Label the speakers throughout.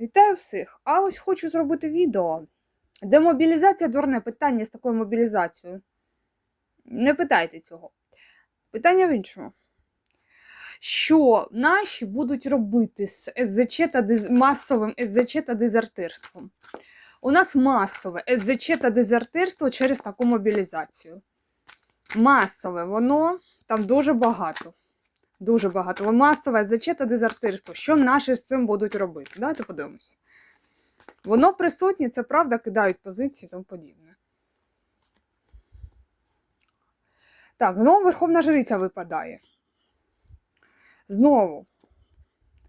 Speaker 1: Вітаю всіх! А ось хочу зробити відео. Демобілізація дурне питання з такою мобілізацією. Не питайте цього. Питання в іншому. Що наші будуть робити з СЗЧ та диз... масовим СЗЧ та дезертирством? У нас масове СЗЧ та дезертирство через таку мобілізацію. Масове воно там дуже багато. Дуже багато. Масове СЗЧ дезертирство. Що наші з цим будуть робити? Давайте подивимося. Воно присутнє, це правда, кидають позиції і тому подібне. Так, знову Верховна Жриця випадає. Знову.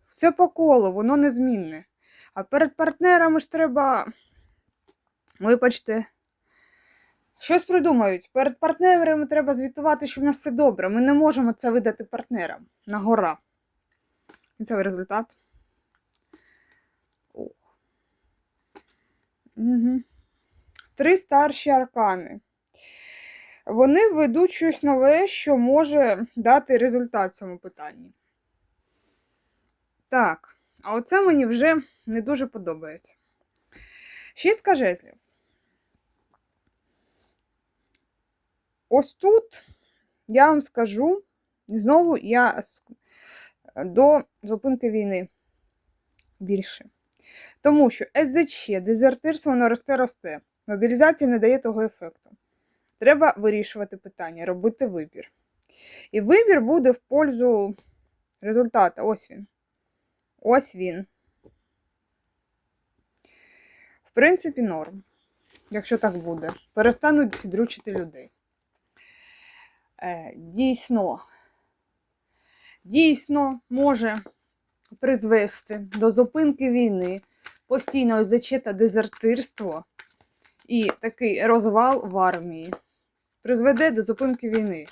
Speaker 1: Все по колу, воно незмінне. А перед партнерами ж треба. Вибачте. Щось придумають. Перед партнерами треба звітувати, що в нас все добре. Ми не можемо це видати партнерам на гора. І це результат. Ох. Угу. Три старші аркани. Вони ведуть щось нове, що може дати результат цьому питанні. Так, а оце мені вже не дуже подобається. Шістка жезлів. Ось тут я вам скажу, знову я до зупинки війни більше. Тому що СЗЧ, дезертирство, воно росте-росте. Мобілізація не дає того ефекту. Треба вирішувати питання, робити вибір. І вибір буде в пользу результата. Ось він. Ось він. В принципі, норм. Якщо так буде. Перестануть дрючити людей. Е, дійсно, дійсно може призвести до зупинки війни, постійного зачета дезертирство і такий розвал в армії. Призведе до зупинки війни.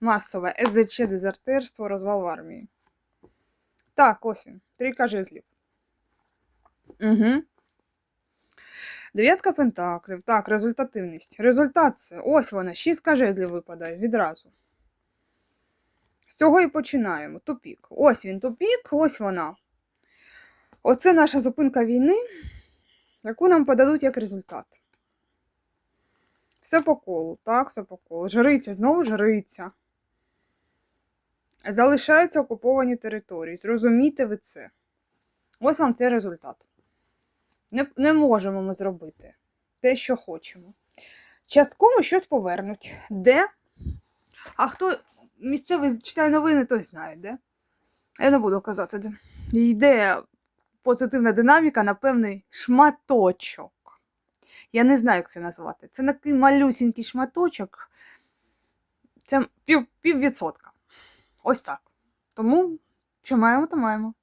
Speaker 1: Масове СЗЧ дезертирство, розвал в армії. Так, ось він. Трійка жезлів. Угу. Дев'ятка пентаклів. Так, результативність. Результат це. Ось вона. Шістка жезлів випадає відразу. З цього і починаємо. Тупік. Ось він тупік, ось вона. Оце наша зупинка війни, яку нам подадуть як результат. Все по колу, так, все по колу. Жриця, знову жриця. Залишаються окуповані території. Зрозумійте ви це. Ось вам цей результат. Не, не можемо ми зробити те, що хочемо. Частково щось повернуть. Де? А хто місцевий читає новини, той знає, де. Я не буду казати, де. Йде позитивна динаміка на певний шматочок. Я не знаю, як це назвати. Це такий малюсінький шматочок. Це пів, пів. Ось так. Тому, що маємо, то маємо.